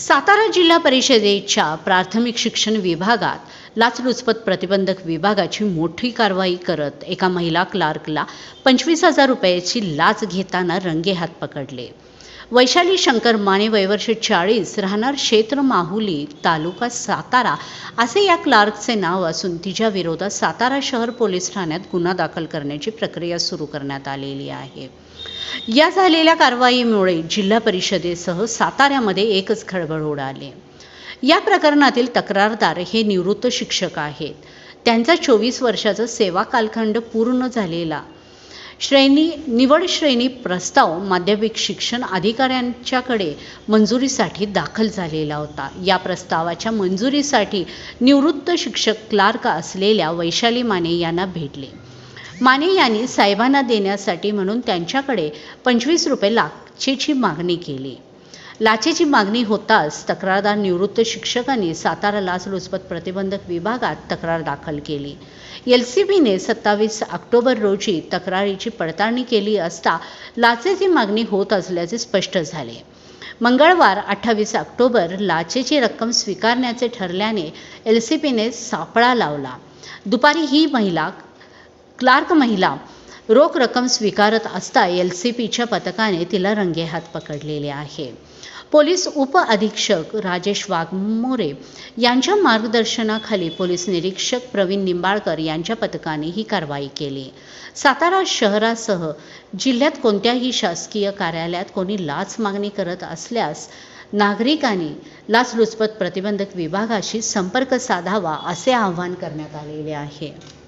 सातारा जिल्हा परिषदेच्या प्राथमिक शिक्षण विभागात लाचलुचपत प्रतिबंधक विभागाची मोठी कारवाई करत एका महिला क्लार्कला पंचवीस हजार रुपयाची लाच घेताना रंगेहात पकडले. वैशाली शंकर माने वयवर्ष चाळीस राहणार क्षेत्र माहुली तालुका सातारा असे या क्लार्कचे नाव असून तिच्या विरोधात सातारा शहर पोलीस ठाण्यात गुन्हा दाखल करण्याची प्रक्रिया सुरू करण्यात आलेली आहे. या झालेल्या कारवाईमुळे जिल्हा परिषदेसह साताऱ्यामध्ये एकच खळबळ उडाली. या प्रकरणातील तक्रारदार हे निवृत्त शिक्षक आहेत. त्यांचा चोवीस वर्षाचा सेवा कालखंड पूर्ण झालेला. श्रेणी निवड श्रेणी प्रस्ताव माध्यमिक शिक्षण अधिकाऱ्यांच्याकडे मंजुरीसाठी दाखल झालेला होता. या प्रस्तावाच्या मंजुरीसाठी निवृत्त शिक्षक क्लार्क असलेल्या वैशाली माने यांना भेटले. माने यांनी साहेबांना देण्यासाठी म्हणून त्यांच्याकडे पंचवीस रुपये लाचेची मागणी केली. लाचेची मागणी होताच तक्रारदार निवृत्त शिक्षकांनी सातारा लाचलुचपत प्रतिबंधक विभागात तक्रार दाखल केली. एल सी बीने सत्तावीस ऑक्टोबर रोजी तक्रारीची पडताळणी केली असता लाचेची मागणी होत असल्याचे स्पष्ट झाले. मंगळवार अठ्ठावीस ऑक्टोबर लाचेची रक्कम स्वीकारण्याचे ठरल्याने एल सी पीने सापळा लावला. दुपारी ही महिला क्लार्क महिला रोख रक्कम स्वीकारत असता एल सी पीच्या पथकाने तिला रंगेहात पकडलेले आहे. पोलीस उप अधीक्षक राजेश वाघमोरे यांच्या मार्गदर्शनाखाली पोलीस निरीक्षक प्रवीण निंबाळकर यांच्या पथकाने ही कारवाई केली. सातारा शहरासह जिल्ह्यात कोणत्याही शासकीय कार्यालयात कोणी लाच मागणी करत असल्यास नागरिकांनी लाचलुचपत प्रतिबंधक विभागाशी संपर्क साधावा असे आवाहन करण्यात आलेले आहे.